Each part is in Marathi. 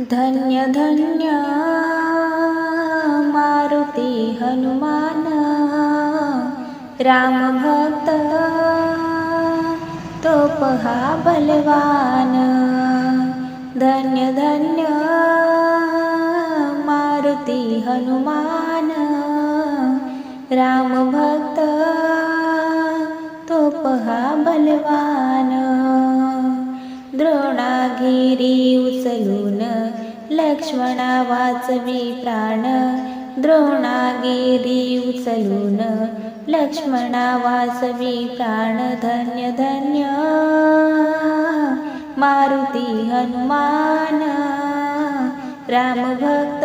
धन्य धन्य मारुती हनुमान राम भक्त तो पहा बलवान। धन्य धन्य मारुती हनुमान राम द्रोणागिरी उचलून लक्ष्मणा वाचवी प्राण. द्रोणागिरी उचलून लक्ष्मणा वाचवी प्राण. धन्य धन्य. मारुती हनुमान. राम भक्त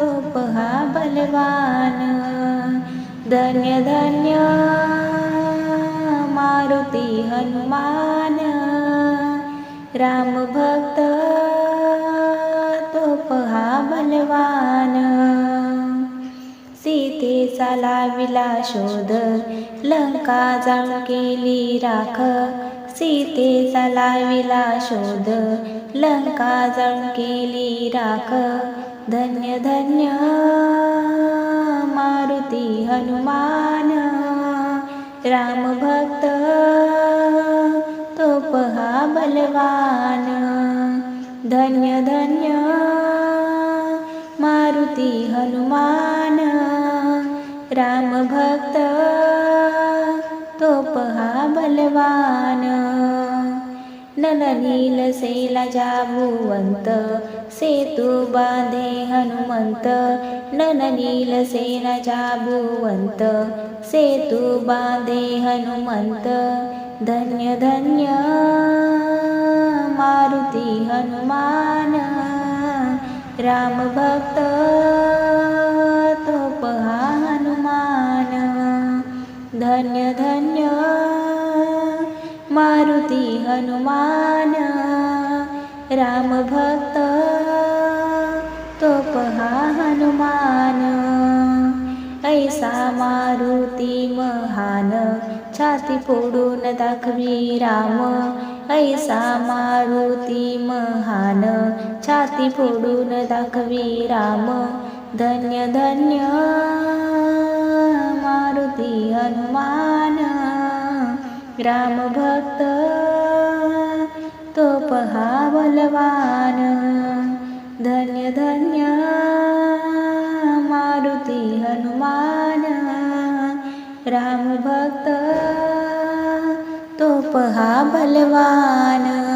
तो पहा बलवान. धन्य धन्य. मारुती हनुमान. राम भक्त तो पहा बलवान. सीतेचा लाविला शोध लंका जाऊन केली राख. सीतेचा लाविला शोध लंका जाऊन केली राख. धन्य धन्य मारुती हनुमान. राम भक्त बलवान। धन्य धन्य। मारुती हनुमान। राम भक्त तो पहा बलवान नलनील सेला जाभुवंत सेतू बांधे हनुमंत नलनील सेना जाभुवंत सेतू बांधे हनुमंत धन्य धन्य मारुती हनुमान राम भक्त तोपहा हनुमान धन्य धन्य मारुती हनुमान राम भक्त तो पहा हनुमान. ऐसा मारुती महान छाती फोडून दाखवी राम. ऐसा मारुती महान छाती फोडून दाखवी राम. धन्य धन्य मारुती हनुमान. रामभक्त तो पहा बलवान. धन्य धन्य मारुती हनुमान. राम भक्त तो पहा बलवान.